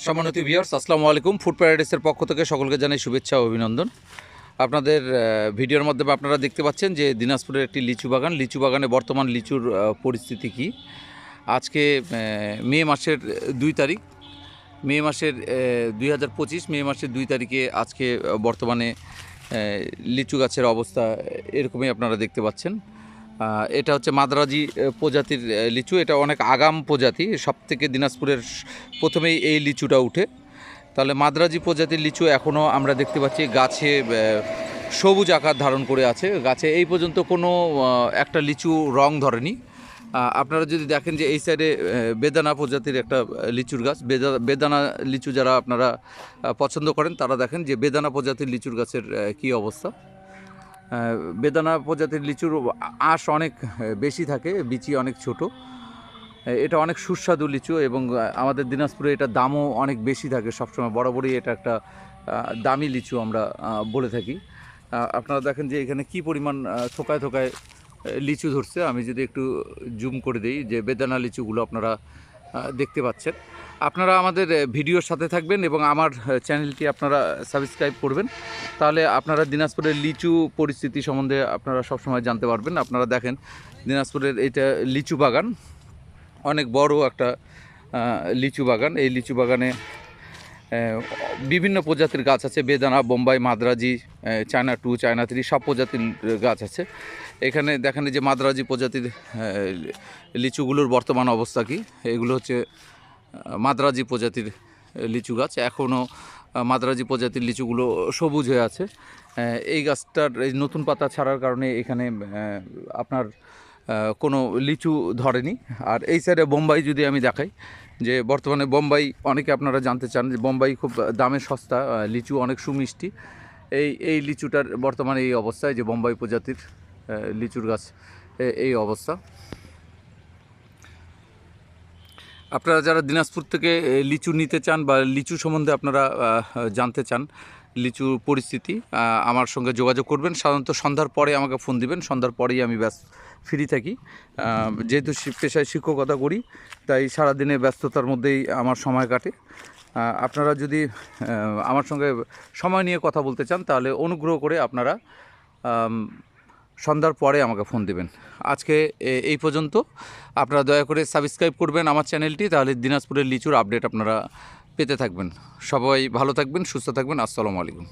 সম্মানিত ভিউয়ার্স আসসালামু আলাইকুম। ফুড প্যারাডাইসের পক্ষ থেকে সকলকে জানাই শুভেচ্ছা ও অভিনন্দন। আপনাদের ভিডিওর মাধ্যমে আপনারা দেখতে পাচ্ছেন যে দিনাজপুরের একটি লিচু বাগান। লিচু বাগানে বর্তমান লিচুর পরিস্থিতি কি? আজকে মে মাসের দুই তারিখ। মে মাসের দুই হাজার পঁচিশ, মে মাসের দুই তারিখে আজকে বর্তমানে লিচু গাছের অবস্থা এরকমই আপনারা দেখতে পাচ্ছেন। এটা হচ্ছে মাদ্রাজি প্রজাতির লিচু। এটা অনেক আগাম প্রজাতি সব থেকে দিনাজপুরের প্রথমেই এই লিচুটা উঠে। তাহলে মাদ্রাজি প্রজাতির লিচু এখনও আমরা দেখতে পাচ্ছি গাছে সবুজ আকার ধারণ করে আছে। গাছে এই পর্যন্ত কোনো একটা লিচু রং ধরেনি। আপনারা যদি দেখেন যে এই সাইডে বেদানা প্রজাতির একটা লিচুর গাছ। বেদা- বেদানা লিচু যারা আপনারা পছন্দ করেন, তারা দেখেন যে বেদানা প্রজাতির লিচুর গাছের কী অবস্থা। বেদানা প্রজাতির লিচুর আঁশ অনেক বেশি থাকে, বিচি অনেক ছোট। এটা অনেক সুস্বাদু লিচু এবং আমাদের দিনাজপুরে এটা দামও অনেক বেশি থাকে সবসময়। বরাবরই এটা একটা দামি লিচু আমরা বলে থাকি। আপনারা দেখেন যে এখানে কি পরিমাণ থোকায় থোকায় লিচু ধরছে। আমি যদি একটু জুম করে দিই যে বেদানা লিচুগুলো আপনারা দেখতে পাচ্ছেন। আপনারা আমাদের ভিডিওর সাথে থাকবেন এবং আমার চ্যানেলটি আপনারা সাবস্ক্রাইব করবেন। তাহলে আপনারা দিনাজপুরের লিচু পরিস্থিতি সম্বন্ধে আপনারা সবসময় জানতে পারবেন। আপনারা দেখেন, দিনাজপুরের এটা লিচু বাগান, অনেক বড় একটা লিচু বাগান। এই লিচু বাগানে বিভিন্ন প্রজাতির গাছ আছে। বেদানা, বোম্বাই, মাদ্রাজি চায়না টু, চায়না থ্রি, সব প্রজাতির গাছ আছে। এখানে দেখেন যে মাদ্রাজি প্রজাতির লিচুগুলোর বর্তমান অবস্থা কি? এগুলো হচ্ছে মাদ্রাজি প্রজাতির লিচু গাছ। এখনও মাদ্রাজি প্রজাতির লিচুগুলো সবুজ হয়ে আছে। এই গাছটার, এই নতুন পাতা ছাড়ার কারণে এখানে আপনার কোনো লিচু ধরেনি। আর এই সাইডে বোম্বাই যদি আমি দেখাই, যে বর্তমানে বোম্বাই, অনেকে আপনারা জানতে চান যে বোম্বাই খুব দামে সস্তা লিচু অনেক সুমিষ্টি। এই এই লিচুটার বর্তমানে এই অবস্থায় যে বোম্বাই প্রজাতির লিচুর গাছ এই অবস্থা। আপনারা যারা দিনাজপুর থেকে লিচু নিতে চান বা লিচু সম্বন্ধে আপনারা জানতে চান লিচু পরিস্থিতি আমার সঙ্গে যোগাযোগ করবেন। সাধারণত সন্ধ্যার পরে আমাকে ফোন দিবেন, সন্ধ্যার পরেই আমি ব্যস্ত ফ্রি থাকি। যেহেতু পেশায় শিক্ষকতা করি, তাই সারাদিনে ব্যস্ততার মধ্যেই আমার সময় কাটে। আপনারা যদি আমার সঙ্গে সময় নিয়ে কথা বলতে চান, তাহলে অনুগ্রহ করে আপনারা সন্ধ্যার পরে আমাকে ফোন দেবেন। আজকে এই পর্যন্ত। আপনারা দয়া করে সাবস্ক্রাইব করবেন আমার চ্যানেলটি, তাহলে দিনাজপুরের লিচুর আপডেট আপনারা পেতে থাকবেন। সবাই ভালো থাকবেন, সুস্থ থাকবেন। আসসালামু আলাইকুম।